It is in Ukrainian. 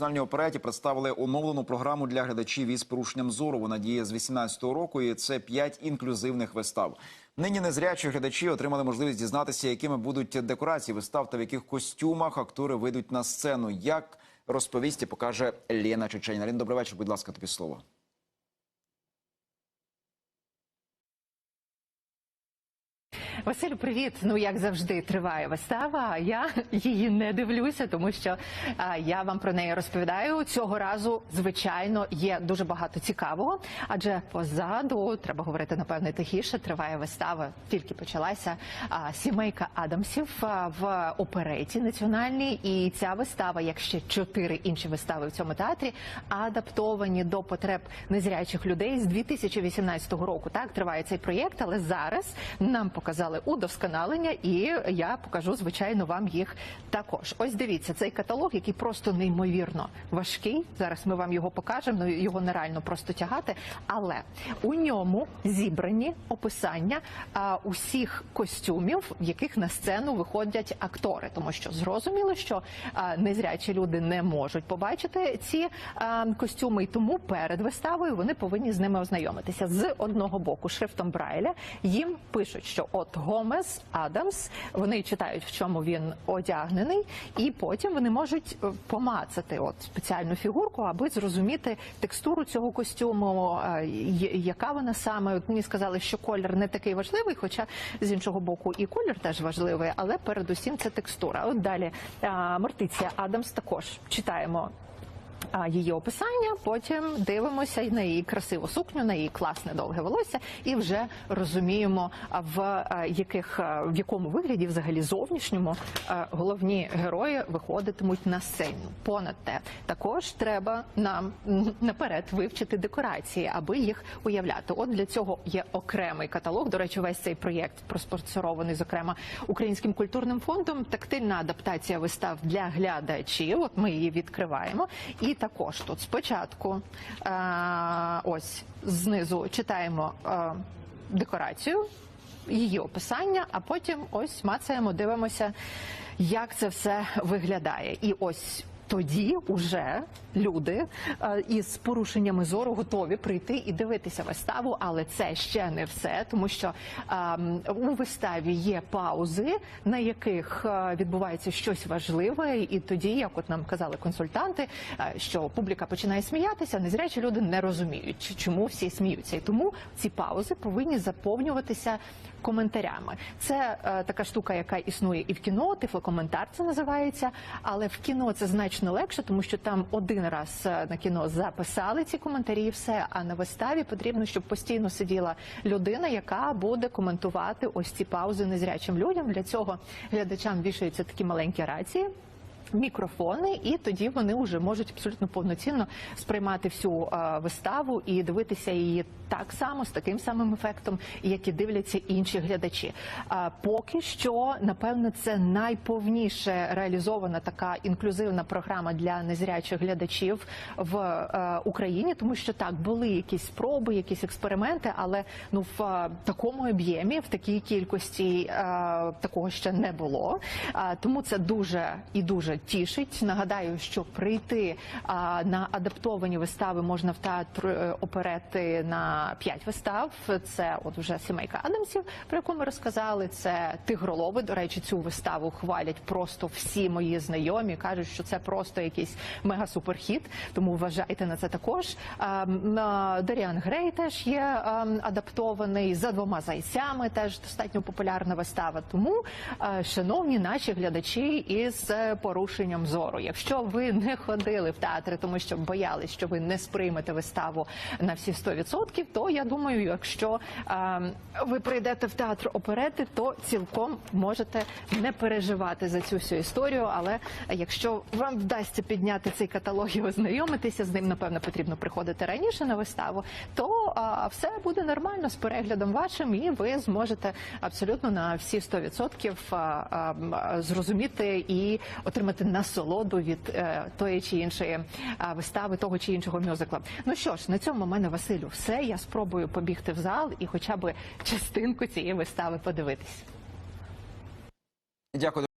національній опереті представили оновлену програму для глядачів із порушенням зору. Вона діє з 18-го року, і це п'ять інклюзивних вистав. Нині незрячі глядачі отримали можливість дізнатися, якими будуть декорації вистав та в яких костюмах актори вийдуть на сцену. Як розповість і покаже Лена Чеченіна. Лен, добрий вечір. Будь ласка, тобі слово. Василю, привіт. Ну як завжди триває вистава. а Я її не дивлюся, тому що а, я вам про неї розповідаю. Цього разу, звичайно, є дуже багато цікавого, адже позаду треба говорити напевне тихіше. Триває вистава, тільки почалася а, сімейка Адамсів а, в опереті національній. І ця вистава, як ще чотири інші вистави в цьому театрі, адаптовані до потреб незрячих людей з 2018 року. Так триває цей проєкт, але зараз нам показали удосконалення, і я покажу звичайно вам їх також. Ось дивіться цей каталог, який просто неймовірно важкий. Зараз ми вам його покажемо. Ну його нереально просто тягати, але у ньому зібрані описання а, усіх костюмів, в яких на сцену виходять актори, тому що зрозуміло, що а, незрячі люди не можуть побачити ці а, костюми, і тому перед виставою вони повинні з ними ознайомитися з одного боку шрифтом Брайля. Їм пишуть, що от Гомес Адамс. Вони читають, в чому він одягнений, і потім вони можуть е, помацати от спеціальну фігурку, аби зрозуміти текстуру цього костюму, е, яка вона саме. От мені сказали, що колір не такий важливий, хоча з іншого боку і колір теж важливий, але передусім це текстура. От далі Мартиція Адамс також читаємо її описання. Потім дивимося на її красиву сукню, на її класне довге волосся, і вже розуміємо, в яких в якому вигляді, взагалі зовнішньому, головні герої виходитимуть на сцену. Понад те, також треба нам наперед вивчити декорації, аби їх уявляти. От для цього є окремий каталог. До речі, весь цей проєкт проспонсорований, зокрема українським культурним фондом. Тактильна адаптація вистав для глядачів. От ми її відкриваємо. І також тут спочатку е, ось знизу читаємо е, декорацію, її описання, а потім ось мацаємо, дивимося, як це все виглядає. І ось. Тоді уже люди е, із порушеннями зору готові прийти і дивитися виставу, але це ще не все, тому що ем, у виставі є паузи, на яких е, відбувається щось важливе, і тоді, як от нам казали консультанти, е, що публіка починає сміятися, незрячі люди не розуміють, чому всі сміються, і тому ці паузи повинні заповнюватися коментарями. Це е, така штука, яка існує і в кіно, тифлокоментар це називається. Але в кіно це значно легше, тому що там один раз е, на кіно записали ці коментарі, і все. А на виставі потрібно, щоб постійно сиділа людина, яка буде коментувати ось ці паузи незрячим людям. Для цього глядачам вішаються такі маленькі рації мікрофони, і тоді вони вже можуть абсолютно повноцінно сприймати всю е, виставу і дивитися її так само з таким самим ефектом, як і дивляться інші глядачі. А поки що, напевно, це найповніше реалізована така інклюзивна програма для незрячих глядачів в е, Україні, тому що так були якісь спроби, якісь експерименти, але ну в е, такому об'ємі, в такій кількості е, такого ще не було. А, тому це дуже і дуже тішить. Нагадаю, що прийти на адаптовані вистави можна в театр е, оперети на п'ять вистав. Це от вже сімейка Адамсів, про яку ми розказали. Це тигролови. До речі, цю виставу хвалять просто всі мої знайомі. кажуть, що це просто якийсь мега-суперхіт. Тому вважайте на це також. Даріан Грей теж є адаптований за двома зайцями. Теж достатньо популярна вистава. Тому, шановні наші глядачі із е, порушенням зору, якщо ви не ходили в театри, тому що боялись, що ви не сприймете виставу на всі 100%, то я думаю, якщо е, ви прийдете в театр оперети, то цілком можете не переживати за цю всю історію. Але якщо вам вдасться підняти цей каталог і ознайомитися з ним, напевно, потрібно приходити раніше на виставу, то а, все буде нормально з переглядом вашим, і ви зможете абсолютно на всі 100% а, а, м, а, зрозуміти і отримати насолоду від е, тої чи іншої вистави, того чи іншого мюзикла. Ну що ж, на цьому в мене Василю, все. Я спробую побігти в зал і хоча б частинку цієї вистави подивитись. Дякую.